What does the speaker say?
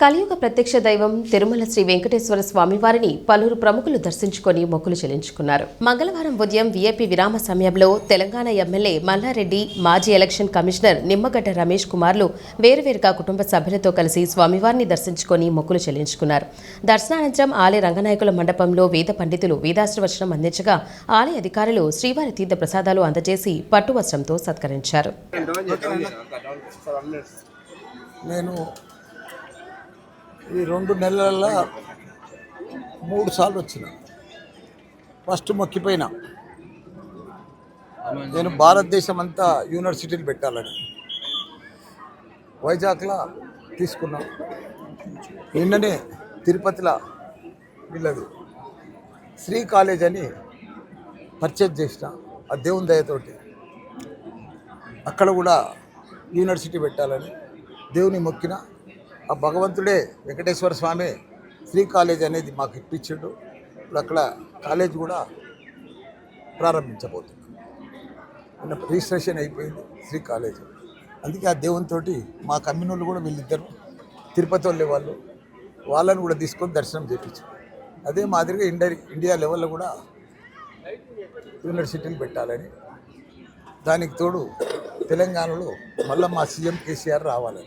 కలియుగ ప్రత్యక్ష దైవం తిరుమల శ్రీ వెంకటేశ్వర స్వామివారిని పలువురు ప్రముఖులు దర్శించుకొని మొక్కులు చెల్లించుకున్నారు. మంగళవారం ఉదయం వీఐపీ విరామ సమయంలో తెలంగాణ ఎమ్మెల్యే మల్లారెడ్డి మాజీ ఎలక్షన్ కమిషనర్ నిమ్మగడ్డ రమేష్ కుమార్లు వేరువేరుగా కుటుంబ సభ్యులతో కలిసి స్వామివారిని దర్శించుకొని మొక్కులు చెల్లించుకున్నారు. దర్శనానంతరం ఆలయ రంగనాయకుల మండపంలో వేద పండితులు వేదాశ్రవచనం అందించగా ఆలయ అధికారులు శ్రీవారి తీర్థ ప్రసాదాలు అందజేసి పట్టు వస్త్రంతో సత్కరించారు. నేను ఈ రెండు నెలల మూడు సార్లు వచ్చిన. ఫస్ట్ మొక్కిపోయినా. నేను భారతదేశం అంతా యూనివర్సిటీలు పెట్టాలని. వైజాగ్లో తీసుకున్నాం. నిన్ననే తిరుపతిలో వీళ్ళది శ్రీ కాలేజ్ అని పర్చేజ్ చేసిన ఆ దేవుని దయతోటి. అక్కడ కూడా యూనివర్సిటీ పెట్టాలని దేవుని మొక్కిన ఆ భగవంతుడే వెంకటేశ్వర స్వామి శ్రీ కాలేజ్ అనేది మాకు ఇప్పించాడు. ఇప్పుడు అక్కడ కాలేజ్ కూడా ప్రారంభించబోతున్నాం నిన్న రిజిస్ట్రేషన్ అయిపోయింది శ్రీ కాలేజ్. అందుకే ఆ దేవునితోటి మా కమ్యూనిలు కూడా వీళ్ళిద్దరు తిరుపతి వాళ్ళే వాళ్ళు వాళ్ళని కూడా తీసుకొని దర్శనం చేయించాం అదే మాదిరిగా ఇండియా ఇండియా లెవెల్లో కూడా యూనివర్సిటీలు పెట్టాలని. దానికి తోడు తెలంగాణలో మళ్ళీ మా సీఎం కేసీఆర్ రావాలని.